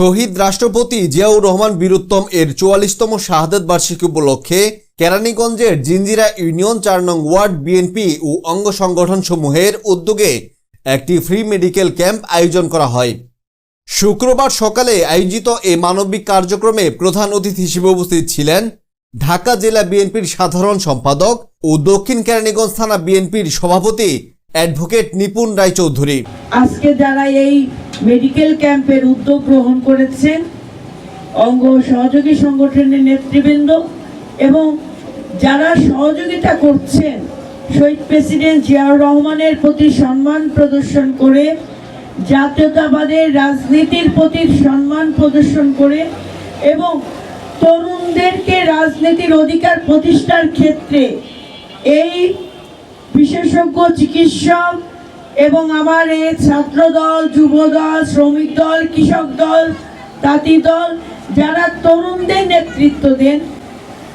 শহীদ রাষ্ট্রপতি জিয়াউর রহমান বীরুত্তম এর চুয়াল্লিশতম শাহাদত বার্ষিকী উপলক্ষে কেরানীগঞ্জের জিঞ্জিরা ইউনিয়ন চার নং ওয়ার্ড বিএনপি ও অঙ্গ সংগঠন সমূহের উদ্যোগে একটি ফ্রি মেডিকেল ক্যাম্প আয়োজন করা হয়। শুক্রবার সকালে আয়োজিত এই মানবিক কার্যক্রমে প্রধান অতিথি হিসেবে উপস্থিত ছিলেন ঢাকা জেলা বিএনপির সাধারণ সম্পাদক ও দক্ষিণ কেরানীগঞ্জ থানা বিএনপির সভাপতি অ্যাডভোকেট নিপুণ রায়চৌধুরী। আজকে যারা এই মেডিকেল ক্যাম্পের উদ্যোগ গ্রহণ করেছেন অঙ্গ সহযোগী সংগঠনের নেতৃবৃন্দ এবং যারা সহযোগিতা করছেন, শহীদ প্রেসিডেন্ট জিয়াউর রহমানের প্রতি সম্মান প্রদর্শন করে, জাতীয়তাবাদের রাজনীতির প্রতি সম্মান প্রদর্শন করে এবং তরুণদেরকে রাজনীতির অধিকার প্রতিষ্ঠার ক্ষেত্রে এই বিশেষজ্ঞ চিকিৎসক এবং আমার এই ছাত্র দল যুব দল শ্রমিক দল, কৃষক দল, তাঁতি দল, যারা তরুণদের নেতৃত্ব দেন,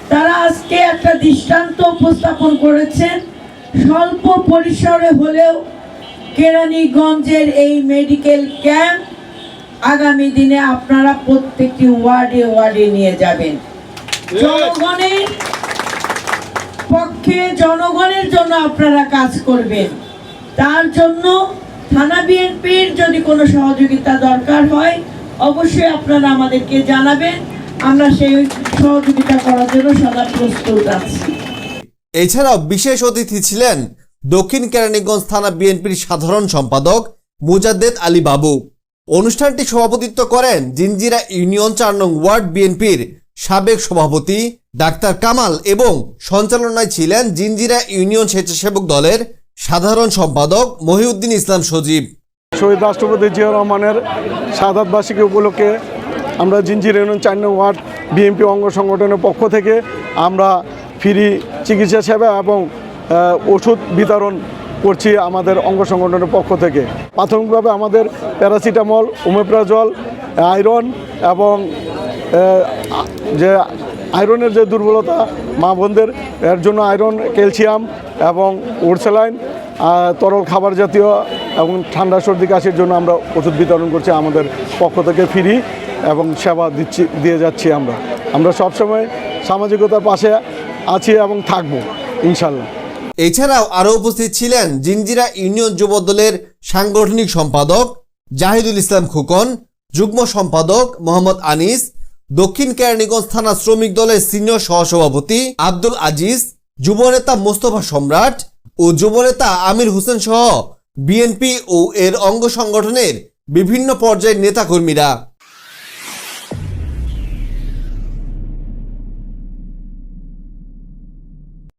তারা আজকে একটা দৃষ্টান্ত উপস্থাপন করেছেন। স্বল্প পরিসরে হলেও কেরানীগঞ্জের এই মেডিকেল ক্যাম্প আগামী দিনে আপনারা প্রত্যেকটি ওয়ার্ডে ওয়ার্ডে নিয়ে যাবেন। জনগণের পক্ষে জনগণের জন্য আপনারা কাজ করবেন। তার জন্য থানা বিএনপির যদি কোনো সহযোগিতা দরকার হয়, অবশ্যই আপনারা আমাদেরকে জানাবেন। আমরা সেই সহযোগিতা করার জন্য সদা প্রস্তুত আছি। এছাড়াও বিশেষ অতিথি ছিলেন দক্ষিণ কেরানীগঞ্জ থানা বিএনপির সাধারণ সম্পাদক মুজাদ্দেদ আলী বাবু। অনুষ্ঠানটি সভাপতিত্ব করেন জিঞ্জিরা ইউনিয়ন চার নং ওয়ার্ড বিএনপির সাবেক সভাপতি ডাক্তার কামাল এবং সঞ্চালনায় ছিলেন জিঞ্জিরা ইউনিয়ন স্বেচ্ছাসেবক দলের সাধারণ সম্পাদক মহিউদ্দিন ইসলাম সজীব। শহীদ রাষ্ট্রপতি জিয়া রহমানের সাদাত উপলক্ষে আমরা জিঞ্জির ইউনিয়ন চার ওয়ার্ড বিএনপি অঙ্গ সংগঠনের পক্ষ থেকে আমরা ফ্রি চিকিৎসা সেবা এবং ওষুধ বিতরণ করছি আমাদের অঙ্গ সংগঠনের পক্ষ থেকে। প্রাথমিকভাবে আমাদের প্যারাসিটামল, ওমেপ্রাজল, আয়রন এবং যে আয়রনের যে দুর্বলতা মা বোনদের, এর জন্য আয়রন, ক্যালসিয়াম এবং ওরসেলাইন তরল খাবার জাতীয় এবং ঠান্ডা সর্দি কাশির জন্য আমরা ওষুধ বিতরণ করছি আমাদের পক্ষ থেকে ফ্রি এবং সেবা দিচ্ছি, দিয়ে যাচ্ছি আমরা। আমরা সবসময় সামাজিকতার পাশে আছি এবং থাকব, ইনশাল্লাহ। এছাড়াও আরও উপস্থিত ছিলেন জিঞ্জিরা ইউনিয়ন যুব দলের সাংগঠনিক সম্পাদক জাহিদুল ইসলাম খুকন, যুগ্ম সম্পাদক মোহাম্মদ আনিস দক্ষিণ কেরানীগঞ্জ থানা শ্রমিক দলের সিনিয়র সহসভাপতি আব্দুল আজিজ যুবনেতা মোস্তফা সম্রাট ও যুবনেতা আমির হোসেন সহ বিএনপি ও এর অঙ্গ সংগঠনের বিভিন্ন পর্যায়ের নেতাকর্মীরা।